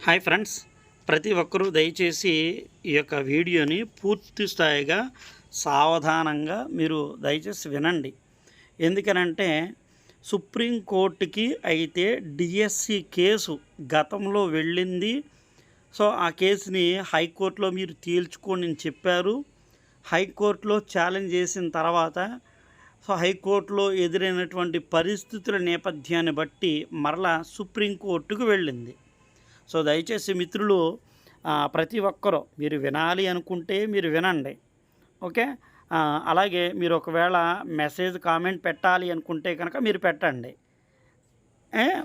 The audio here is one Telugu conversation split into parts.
Hi friends. ప్రతి ఒక్కరూ దయచేసి ఈ యొక్క వీడియోని పూర్తి స్థాయిగా సావధానంగా మీరు దయచేసి వినండి. ఎందుకనంటే సుప్రీంకోర్టుకి అయితే డిఎస్సి కేసు గతంలో వెళ్ళింది. సో ఆ కేసుని హైకోర్టులో మీరు తేల్చుకోండి చెప్పారు. హైకోర్టులో ఛాలెంజ్ చేసిన తర్వాత సో హైకోర్టులో ఎదురైనటువంటి పరిస్థితుల నేపథ్యాన్ని బట్టి మరలా సుప్రీంకోర్టుకు వెళ్ళింది. సో దయచేసి మిత్రులు ప్రతి ఒక్కరూ మీరు వినాలి అనుకుంటే మీరు వినండి. ఓకే? అలాగే మీరు ఒకవేళ మెసేజ్ కామెంట్ పెట్టాలి అనుకుంటే కనుక మీరు పెట్టండి.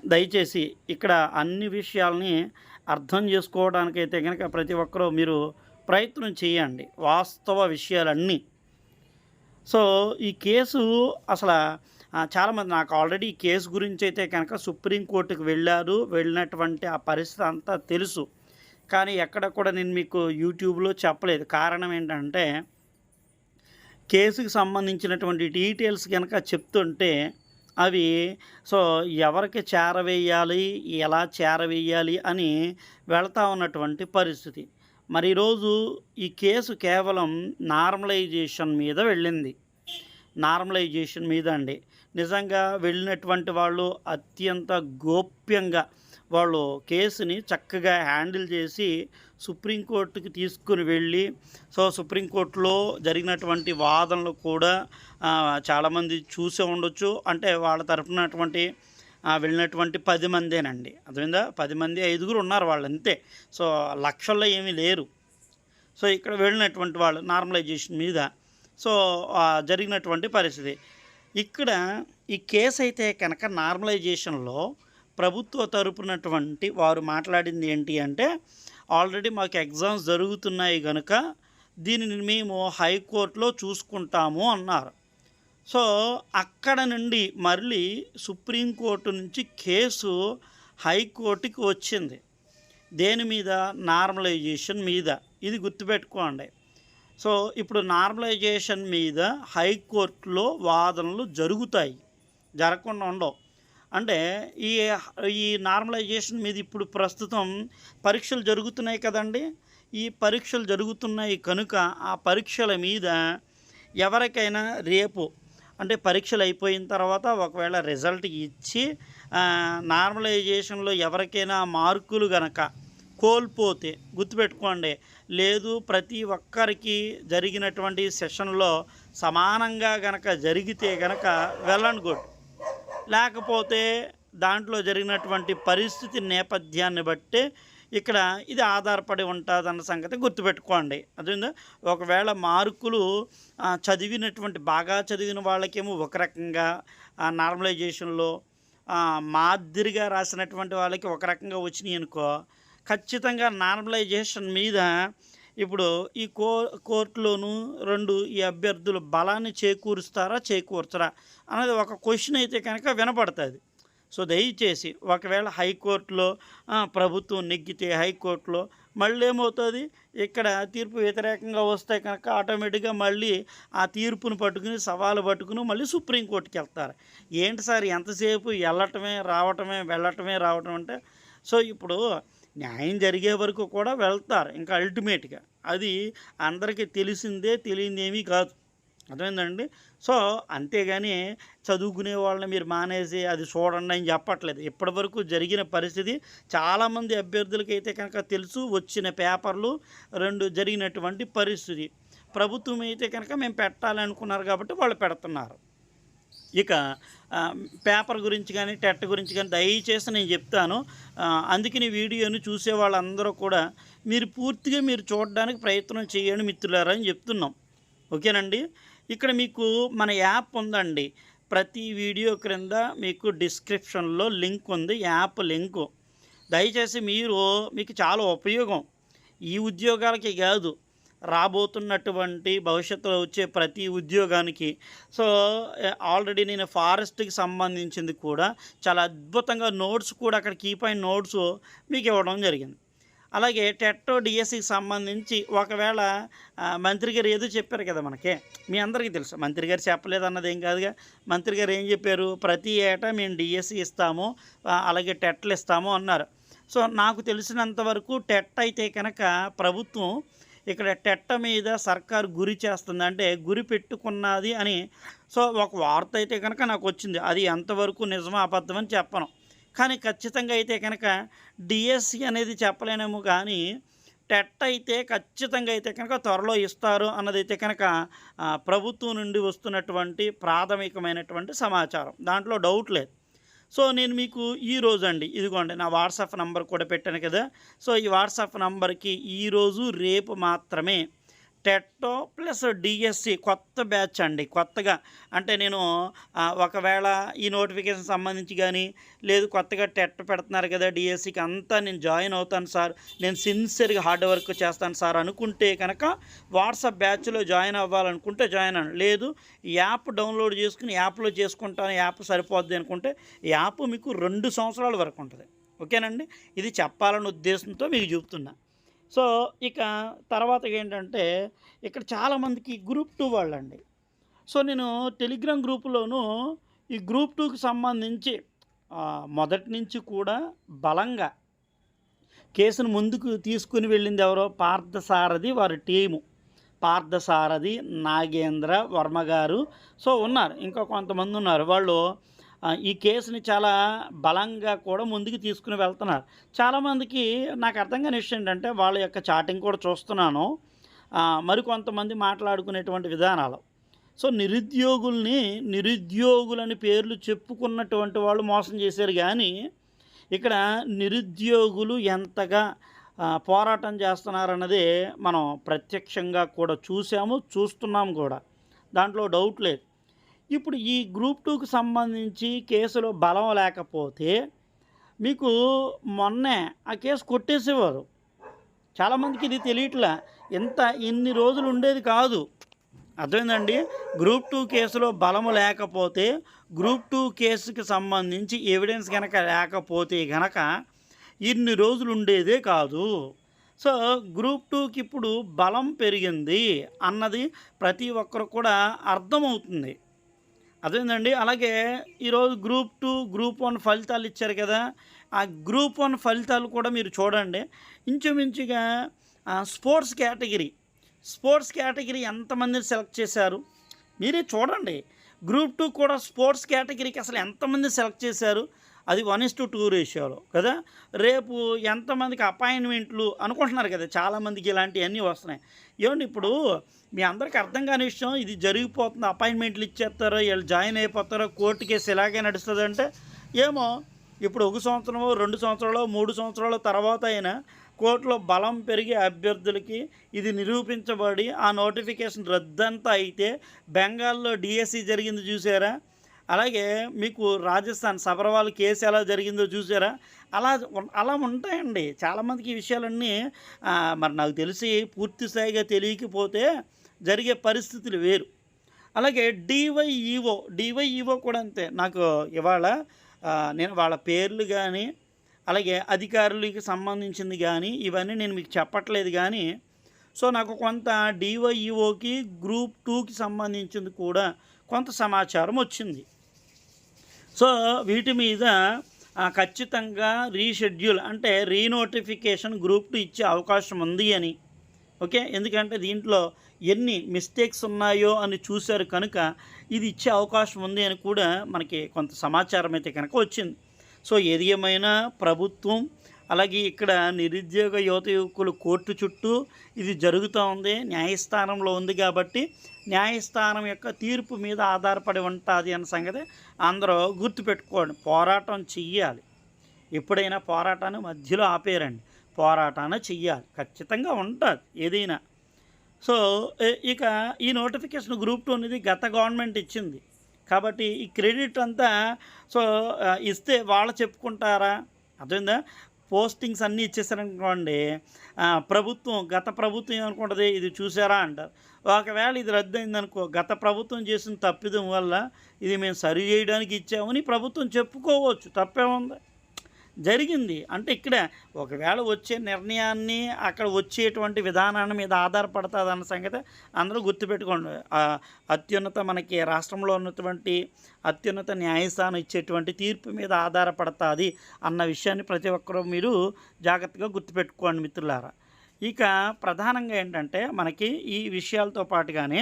దయచేసి ఇక్కడ అన్ని విషయాల్ని అర్థం చేసుకోవడానికైతే కనుక ప్రతి ఒక్కరూ మీరు ప్రయత్నం చేయండి. వాస్తవ విషయాలన్నీ. సో ఈ కేసు అసలు చాలామంది నాకు ఆల్రెడీ ఈ కేసు గురించి అయితే కనుక సుప్రీంకోర్టుకు వెళ్ళారు. వెళ్ళినటువంటి ఆ పరిస్థితి అంతా తెలుసు. కానీ ఎక్కడ కూడా నేను మీకు యూట్యూబ్లో చెప్పలేదు. కారణం ఏంటంటే కేసుకి సంబంధించినటువంటి డీటెయిల్స్ కనుక చెప్తుంటే అవి సో ఎవరికి చేరవేయాలి? ఎలా చేరవేయాలి? అని వెళ్తా ఉన్నటువంటి పరిస్థితి. మరి ఈరోజు ఈ కేసు కేవలం నార్మలైజేషన్ మీద వెళ్ళింది. నార్మలైజేషన్ మీద అండి. నిజంగా వెళ్ళినటువంటి వాళ్ళు అత్యంత గోప్యంగా వాళ్ళు కేసుని చక్కగా హ్యాండిల్ చేసి సుప్రీంకోర్టుకి తీసుకుని వెళ్ళి సో సుప్రీంకోర్టులో జరిగినటువంటి వాదనలు కూడా చాలామంది చూసే ఉండొచ్చు. అంటే వాళ్ళ తరఫునటువంటి వెళ్ళినటువంటి పది మందేనండి. అర్థమైందా? పది మంది ఐదుగురు ఉన్నారు వాళ్ళు అంతే. సో లక్షల్లో ఏమీ లేరు. సో ఇక్కడ వెళ్ళినటువంటి వాళ్ళు నార్మలైజేషన్ మీద. సో జరిగినటువంటి పరిస్థితి. ఇక్కడ ఈ కేసు అయితే కనుక నార్మలైజేషన్లో ప్రభుత్వ తరపునటువంటి వారు మాట్లాడింది ఏంటి అంటే ఆల్రెడీ మాకు ఎగ్జామ్స్ జరుగుతున్నాయి కనుక దీనిని మేము హైకోర్టులో చూసుకుంటాము అన్నారు. సో అక్కడ నుండి మళ్ళీ సుప్రీంకోర్టు నుంచి కేసు హైకోర్టుకి వచ్చింది. దేని మీద? నార్మలైజేషన్ మీద. ఇది గుర్తుపెట్టుకోండి. సో ఇప్పుడు నార్మలైజేషన్ మీద హైకోర్టులో వాదనలు జరుగుతాయి. జరగకుండా ఉండవు. అంటే ఈ ఈ నార్మలైజేషన్ మీద ఇప్పుడు ప్రస్తుతం పరీక్షలు జరుగుతున్నాయి కదండి. ఈ పరీక్షలు జరుగుతున్నాయి కనుక ఆ పరీక్షల మీద ఎవరికైనా రేపు అంటే పరీక్షలు అయిపోయిన తర్వాత ఒకవేళ రిజల్ట్ ఇచ్చి నార్మలైజేషన్లో ఎవరికైనా మార్కులు గనక కోల్పోతే గుర్తుపెట్టుకోండి లేదు ప్రతి ఒక్కరికి జరిగినటువంటి సెషన్లో సమానంగా గనక జరిగితే గనక వెల్ అండ్ గుడ్. లేకపోతే దాంట్లో జరిగినటువంటి పరిస్థితి నేపథ్యాన్ని బట్టి ఇక్కడ ఇది ఆధారపడి ఉంటుందన్న సంగతి గుర్తుపెట్టుకోండి. అదేందా ఒకవేళ మార్కులు చదివినటువంటి బాగా చదివిన వాళ్ళకేమో ఒక రకంగా నార్మలైజేషన్లో మాదిరిగా రాసినటువంటి వాళ్ళకి ఒక రకంగా వచ్చినాయి అనుకో ఖచ్చితంగా నార్మలైజేషన్ మీద ఇప్పుడు ఈ కో కోర్టులోను రెండు ఈ అభ్యర్థులు బలాన్ని చేకూరుస్తారా చేకూర్చరా అనేది ఒక క్వశ్చన్ అయితే కనుక వినపడుతుంది. సో దయచేసి ఒకవేళ హైకోర్టులో ప్రభుత్వం నెగ్గితే హైకోర్టులో మళ్ళీ ఏమవుతుంది? ఇక్కడ తీర్పు వ్యతిరేకంగా వస్తే కనుక ఆటోమేటిక్గా మళ్ళీ ఆ తీర్పును పట్టుకుని సవాలు పట్టుకుని మళ్ళీ సుప్రీంకోర్టుకి వెళ్తారు. ఏంటి సార్ ఎంతసేపు వెళ్ళటమే రావటమే వెళ్ళటమే రావటం అంటే? సో ఇప్పుడు న్యాయం జరిగే వరకు కూడా వెళ్తారు ఇంకా అల్టిమేట్గా. అది అందరికీ తెలిసిందే తెలియదేమీ కాదు. అర్థమైందండి? సో అంతేగాని చదువుకునే వాళ్ళని మీరు మానేసి అది చూడండి అని చెప్పట్లేదు. ఇప్పటివరకు జరిగిన పరిస్థితి చాలామంది అభ్యర్థులకి అయితే కనుక తెలుసు వచ్చిన పేపర్లు రెండు జరిగినటువంటి పరిస్థితి. ప్రభుత్వం అయితే కనుక మేము పెట్టాలనుకున్నారు కాబట్టి వాళ్ళు పెడుతున్నారు. ఇక పేపర్ గురించి కానీ టెట్ గురించి కానీ దయచేసి నేను చెప్తాను. అందుకని వీడియోను చూసే వాళ్ళందరూ కూడా మీరు పూర్తిగా మీరు చూడడానికి ప్రయత్నం చేయండి మిత్రులారా అని చెప్తున్నాం. ఓకేనండి? ఇక్కడ మీకు మన యాప్ ఉందండి. ప్రతి వీడియో క్రింద మీకు డిస్క్రిప్షన్లో లింక్ ఉంది. App link. దయచేసి మీరు మీకు చాలా ఉపయోగం. ఈ ఉద్యోగాలకి కాదు రాబోతున్నటువంటి భవిష్యత్తులో వచ్చే ప్రతి ఉద్యోగానికి. సో ఆల్రెడీ నేను ఫారెస్ట్కి సంబంధించింది కూడా చాలా అద్భుతంగా నోట్స్ కూడా అక్కడ కీప్ అయిన నోట్స్ మీకు ఇవ్వడం జరిగింది. అలాగే టెట్టో డిఎస్సికి సంబంధించి ఒకవేళ మంత్రి గారు ఏదో చెప్పారు కదా మనకి. మీ అందరికీ తెలుసు. మంత్రి గారు చెప్పలేదు అన్నది ఏం కాదుగా. మంత్రి గారు ఏం చెప్పారు? ప్రతి ఏటా మేము డిఎస్సి ఇస్తాము అలాగే టెట్లు ఇస్తాము అన్నారు. సో నాకు తెలిసినంత వరకు టెట్ అయితే కనుక ప్రభుత్వం ఇక్కడ టెట్ట మీద సర్కారు గురి చేస్తుంది. అంటే గురి పెట్టుకున్నది అని. సో ఒక వార్త అయితే కనుక నాకు వచ్చింది. అది ఎంతవరకు నిజమో అబద్ధం అని చెప్పను. కానీ ఖచ్చితంగా అయితే కనుక డిఎస్సి అనేది చెప్పలేనేమో కానీ టెట్ అయితే ఖచ్చితంగా అయితే కనుక త్వరలో ఇస్తారు అన్నదైతే కనుక ప్రభుత్వం నుండి వస్తున్నటువంటి ప్రాథమికమైనటువంటి సమాచారం. దాంట్లో డౌట్ లేదు. సో నేను మీకు ఈ రోజు అండి ఇదిగోండి నా వాట్సాప్ నంబర్ కూడా పెట్టాను కదా. సో ఈ వాట్సాప్ నంబర్కి ఈరోజు రేపు మాత్రమే టెట్టో ప్లస్ డిఎస్సి కొత్త బ్యాచ్ అండి కొత్తగా. అంటే నేను ఒకవేళ ఈ నోటిఫికేషన్ సంబంధించి కానీ లేదు కొత్తగా టెట్ పెడుతున్నారు కదా డిఎస్సికి అంతా నేను జాయిన్ అవుతాను సార్. నేను సిన్సియర్గా హార్డ్ వర్క్ చేస్తాను సార్ అనుకుంటే కనుక వాట్సాప్ బ్యాచ్లో జాయిన్ అవ్వాలనుకుంటే జాయిన్ అవ్వండి. లేదు యాప్ డౌన్లోడ్ చేసుకుని యాప్లో చేసుకుంటాను యాప్ సరిపోద్ది అనుకుంటే యాప్ మీకు రెండు సంవత్సరాల వరకు ఉంటుంది. ఓకేనండి? ఇది చెప్పాలన్న ఉద్దేశంతో మీకు చూపుతున్నా. సో ఇక తర్వాత ఏంటంటే ఇక్కడ చాలామందికి గ్రూప్ టూ వాళ్ళండి. సో నేను టెలిగ్రామ్ గ్రూపులోను ఈ గ్రూప్ టూకి సంబంధించి మొదటి నుంచి కూడా బలంగా కేసును ముందుకు తీసుకుని వెళ్ళింది ఎవరో పార్థసారథి వారి టీము. పార్థసారథి నాగేంద్ర వర్మ గారు. సో ఉన్నారు. ఇంకా కొంతమంది ఉన్నారు. వాళ్ళు ఈ కేసుని చాలా బలంగా కూడా ముందుకు తీసుకుని వెళ్తున్నారు. చాలామందికి నాకు అర్థం కాని విషయం ఏంటంటే వాళ్ళ యొక్క చాటింగ్ కూడా చూస్తున్నాను. మరికొంతమంది మాట్లాడుకునేటువంటి విధానాలు. సో నిరుద్యోగుల్ని నిరుద్యోగులని పేర్లు చెప్పుకున్నటువంటి వాళ్ళు మోసం చేశారు కానీ ఇక్కడ నిరుద్యోగులు ఎంతగా పోరాటం చేస్తున్నారన్నది మనం ప్రత్యక్షంగా కూడా చూసాము చూస్తున్నాము కూడా. దాంట్లో డౌట్ లేదు. ఇప్పుడు ఈ గ్రూప్ టూకు సంబంధించి కేసులో బలం లేకపోతే మీకు మొన్నే ఆ కేసు కొట్టేసేవారు. చాలామందికి ఇది తెలియట్లా. ఎంత ఇన్ని రోజులు ఉండేది కాదు. అర్థమైందండి? గ్రూప్ టూ కేసులో బలము లేకపోతే గ్రూప్ టూ కేసుకి సంబంధించి ఎవిడెన్స్ కనుక లేకపోతే గనక ఇన్ని రోజులు ఉండేదే కాదు. సో గ్రూప్ టూకి ఇప్పుడు బలం పెరిగింది అన్నది ప్రతి ఒక్కరు కూడా అర్థమవుతుంది. అదేంటండి అలాగే ఈరోజు గ్రూప్ టూ గ్రూప్ వన్ ఫలితాలు ఇచ్చారు కదా. ఆ గ్రూప్ వన్ ఫలితాలు కూడా మీరు చూడండి. ఇంచుమించుగా ఆ, స్పోర్ట్స్ కేటగిరీ స్పోర్ట్స్ కేటగిరీ ఎంతమందిని సెలెక్ట్ చేశారు? మీరే చూడండి. గ్రూప్ టూ కూడా స్పోర్ట్స్ కేటగిరీకి అసలు ఎంతమంది సెలెక్ట్ చేశారు? అది వన్ ఇస్ టు టూ రేషియోలో కదా? రేపు ఎంతమందికి అపాయింట్మెంట్లు అనుకుంటున్నారు కదా చాలామందికి ఇలాంటివన్నీ వస్తున్నాయి. ఏమండి ఇప్పుడు మీ అందరికి అర్థం కాని విషయం ఇది జరిగిపోతుంది అపాయింట్మెంట్లు ఇచ్చేస్తారో వీళ్ళు జాయిన్ అయిపోతారో కోర్టు కేసు ఇలాగే నడుస్తుంది అంటే ఏమో ఇప్పుడు ఒక సంవత్సరమో రెండు సంవత్సరాలు మూడు సంవత్సరాల తర్వాత అయినా కోర్టులో బలం పెరిగి అభ్యర్థులకి ఇది నిరూపించబడి ఆ నోటిఫికేషన్ రద్దంతా అయితే బెంగాల్లో డిఎస్సి జరిగింది చూసారా? అలాగే మీకు రాజస్థాన్ సబర్వాల్ కేసు ఎలా జరిగిందో చూసారా? అలా అలా ఉంటాయండి. చాలామందికి ఈ విషయాలన్నీ మరి నాకు తెలిసి పూర్తి స్థాయిగా తెలియకపోతే జరిగే పరిస్థితులు వేరు. అలాగే డివైఈఓ డివైఈఓ కూడా అంతే. నాకు ఇవాళ నేను వాళ్ళ పేర్లు కానీ అలాగే అధికారులకి సంబంధించింది కానీ ఇవన్నీ నేను మీకు చెప్పట్లేదు కానీ సో నాకు కొంత డివైఈఓకి గ్రూప్ టూకి సంబంధించింది కూడా కొంత సమాచారం వచ్చింది. సో వీటి మీద ఖచ్చితంగా రీషెడ్యూల్ అంటే రీనోటిఫికేషన్ గ్రూప్ ఇచ్చే అవకాశం ఉంది అని. ఓకే? ఎందుకంటే దీంట్లో ఎన్ని మిస్టేక్స్ ఉన్నాయో అని చూశారు కనుక ఇది ఇచ్చే అవకాశం ఉంది అని కూడా మనకి కొంత సమాచారం అయితే కనుక వచ్చింది. సో ఏది ఏమైనా ప్రభుత్వం అలాగే ఇక్కడ నిరుద్యోగ యువత యువకులు కోర్టు చుట్టూ ఇది జరుగుతూ ఉంది న్యాయస్థానంలో ఉంది కాబట్టి న్యాయస్థానం యొక్క తీర్పు మీద ఆధారపడి ఉంటుంది అన్న సంగతి అందరూ గుర్తుపెట్టుకోండి. పోరాటం చెయ్యాలి. ఎప్పుడైనా పోరాటాన్ని మధ్యలో ఆపేరండి. పోరాటాన్ని చెయ్యాలి. ఖచ్చితంగా ఉంటుంది ఏదైనా. సో ఇక ఈ నోటిఫికేషన్ గ్రూప్ టూ అనేది గత గవర్నమెంట్ ఇచ్చింది. కాబట్టి ఈ క్రెడిట్ అంతా సో ఇస్తే వాళ్ళు చెప్పుకుంటారా? అర్థమైందా? పోస్టింగ్స్ అన్నీ ఇచ్చేసారనుకోండి ప్రభుత్వం గత ప్రభుత్వం ఏమనుకుంటుంది? ఇది చూసారా అంటారు. ఒకవేళ ఇది రద్దయిందనుకో గత ప్రభుత్వం చేసిన తప్పిదం వల్ల ఇది మేము సరి చేయడానికి ఇచ్చామని ప్రభుత్వం చెప్పుకోవచ్చు. తప్పేముంది జరిగింది. అంటే ఇక్కడ ఒకవేళ వచ్చే నిర్ణయాన్ని అక్కడ వచ్చేటువంటి విధానాన్ని మీద ఆధారపడుతుంది అన్న సంగతి అందరూ గుర్తుపెట్టుకోండి. అత్యున్నత మనకి రాష్ట్రంలో ఉన్నటువంటి అత్యున్నత న్యాయస్థానం ఇచ్చేటువంటి తీర్పు మీద ఆధారపడుతుంది అన్న విషయాన్ని ప్రతి ఒక్కరూ మీరు జాగ్రత్తగా గుర్తుపెట్టుకోండి మిత్రులారా. ఇక ప్రధానంగా ఏంటంటే మనకి ఈ విషయాలతో పాటుగానే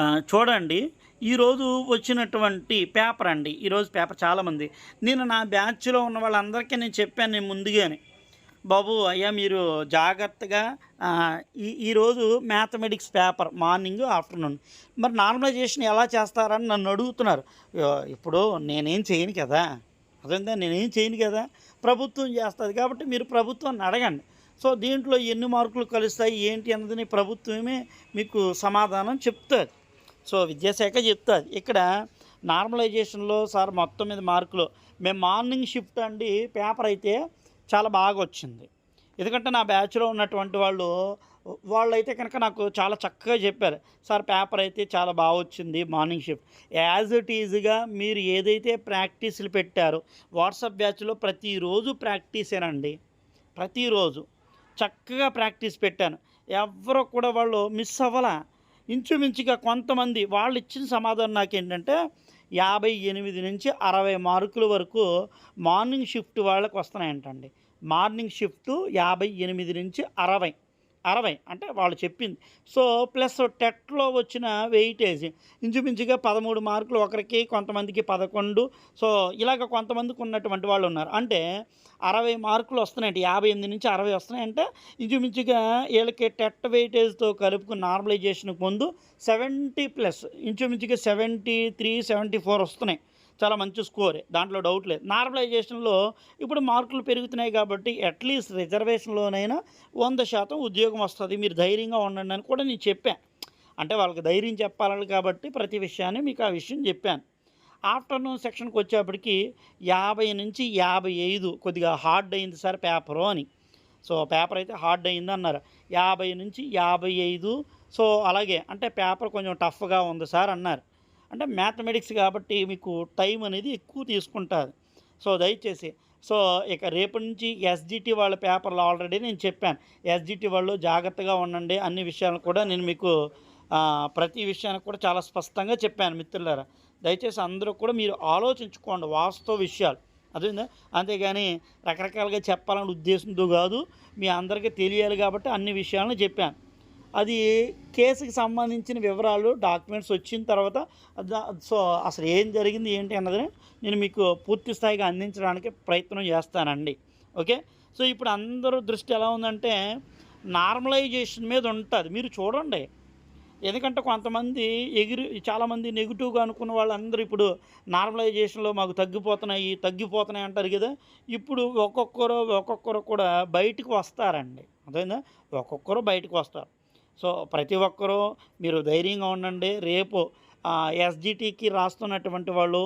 చూడండి ఈరోజు వచ్చినటువంటి పేపర్ అండి ఈరోజు పేపర్ చాలామంది. నేను నా బ్యాచ్లో ఉన్న వాళ్ళందరికీ నేను చెప్పాను నేను ముందుగానే. బాబు అయ్యా మీరు జాగ్రత్తగా ఈ ఈరోజు మ్యాథమెటిక్స్ పేపర్ మార్నింగ్ ఆఫ్టర్నూన్. మరి నార్మలైజేషన్ ఎలా చేస్తారని నన్ను అడుగుతున్నారు. ఇప్పుడు నేనేం చేయను కదా? అదేందా నేనేం చేయను కదా? ప్రభుత్వం చేస్తుంది కాబట్టి మీరు ప్రభుత్వాన్ని అడగండి. సో దీంట్లో ఎన్ని మార్కులు కలుస్తాయి ఏంటి అన్నది ప్రభుత్వమే మీకు సమాధానం చెప్తుంది సో విద్యాశాఖ చెప్తుంది. ఇక్కడ నార్మలైజేషన్లో సార్ మొత్తం మీద మార్కులు. మేము మార్నింగ్ షిఫ్ట్ అండి పేపర్ అయితే చాలా బాగా వచ్చింది. ఎందుకంటే నా బ్యాచ్లో ఉన్నటువంటి వాళ్ళు వాళ్ళైతే కనుక నాకు చాలా చక్కగా చెప్పారు. సార్ పేపర్ అయితే చాలా బాగా వచ్చింది మార్నింగ్ షిఫ్ట్. యాజ్ ఇట్ ఈజ్గా మీరు ఏదైతే ప్రాక్టీసులు పెట్టారో వాట్సాప్ బ్యాచ్లో ప్రతిరోజు ప్రాక్టీసేనండి. ప్రతిరోజు చక్కగా ప్రాక్టీస్ పెట్టాను. ఎవరు కూడా వాళ్ళు మిస్ అవ్వలా. ఇంచుమించుగా కొంతమంది వాళ్ళు ఇచ్చిన సమాధానం నాకు ఏంటంటే యాభై ఎనిమిది నుంచి అరవై మార్కుల వరకు మార్నింగ్ షిఫ్ట్ వాళ్ళకి వస్తున్నాయంటండి. మార్నింగ్ షిఫ్ట్ యాభై ఎనిమిది నుంచి అరవై. అరవై అంటే వాళ్ళు చెప్పింది. సో ప్లస్ టెట్లో వచ్చిన వెయిటేజ్. ఇంచుమించుగా పదమూడు మార్కులు ఒకరికి కొంతమందికి పదకొండు. సో ఇలాగ కొంతమందికి ఉన్నటువంటి వాళ్ళు ఉన్నారు. అంటే అరవై మార్కులు వస్తున్నాయంటే. యాభై ఎనిమిది నుంచి అరవై వస్తున్నాయంటే. ఇంచుమించుగా వీళ్ళకి టెట్ వెయిటేజ్తో కలుపుకుని నార్మలైజేషన్ పొందు సెవెంటీ ప్లస్ ఇంచుమించుగా సెవెంటీ త్రీ సెవెంటీ ఫోర్ వస్తున్నాయి. చాలా మంచి స్కోరే దాంట్లో డౌట్ లేదు. నార్మలైజేషన్లో ఇప్పుడు మార్కులు పెరుగుతున్నాయి కాబట్టి అట్లీస్ట్ రిజర్వేషన్లోనైనా వంద శాతం ఉద్యోగం వస్తుంది. మీరు ధైర్యంగా ఉండండి అని కూడా నేను చెప్పాను. అంటే వాళ్ళకి ధైర్యం చెప్పాలి కాబట్టి ప్రతి విషయాన్ని మీకు ఆ విషయం చెప్పాను. ఆఫ్టర్నూన్ సెక్షన్కి వచ్చేప్పటికి యాభై నుంచి యాభై ఐదు కొద్దిగా హార్డ్ అయింది సార్ పేపరు అని. సో పేపర్ అయితే హార్డ్ అయింది అన్నారు. యాభై నుంచి యాభై ఐదు సో అలాగే అంటే పేపర్ కొంచెం టఫ్గా ఉంది సార్ అన్నారు. అంటే మ్యాథమెటిక్స్ కాబట్టి మీకు టైం అనేది ఎక్కువ తీసుకుంటుంది సో దయచేసి సో ఇక రేపు నుంచి ఎస్జిటి వాళ్ళ పేపర్లు ఆల్రెడీ నేను చెప్పాను. ఎస్జిటి వాళ్ళు జాగ్రత్తగా ఉండండి అన్ని విషయాలు కూడా నేను మీకు ప్రతి విషయానికి కూడా చాలా స్పష్టంగా చెప్పాను మిత్రులారా. దయచేసి అందరూ కూడా మీరు ఆలోచించుకోండి వాస్తవ విషయాలు. అదేందా అంతేగాని రకరకాలుగా చెప్పాలనే ఉద్దేశంతో కాదు మీ అందరికీ తెలియాలి కాబట్టి అన్ని విషయాలను చెప్పాను. అది కేసుకి సంబంధించిన వివరాలు డాక్యుమెంట్స్ వచ్చిన తర్వాత సో అసలు ఏం జరిగింది ఏంటి అన్నది నేను మీకు పూర్తి స్థాయిగా అందించడానికి ప్రయత్నం చేస్తానండి. ఓకే? సో ఇప్పుడు అందరూ దృష్టి ఎలా ఉందంటే నార్మలైజేషన్ మీద ఉంటుంది. మీరు చూడండి. ఎందుకంటే కొంతమంది ఎగిరి చాలామంది నెగిటివ్గా అనుకున్న వాళ్ళందరూ ఇప్పుడు నార్మలైజేషన్లో మాకు తగ్గిపోతున్నాయి తగ్గిపోతున్నాయి అంటారు కదా. ఇప్పుడు ఒక్కొక్కరు ఒక్కొక్కరు కూడా బయటకు వస్తారండి. అదేందా ఒక్కొక్కరు బయటకు వస్తారు. సో ప్రతి ఒక్కరూ మీరు ధైర్యంగా ఉండండి. రేపు ఎస్జిటికి రాస్తున్నటువంటి వాళ్ళు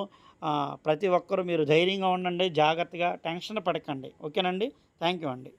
ప్రతి ఒక్కరూ మీరు ధైర్యంగా ఉండండి. జాగ్రత్తగా టెన్షన్ పడకండి. ఓకేనండి? థ్యాంక్ యూ అండి.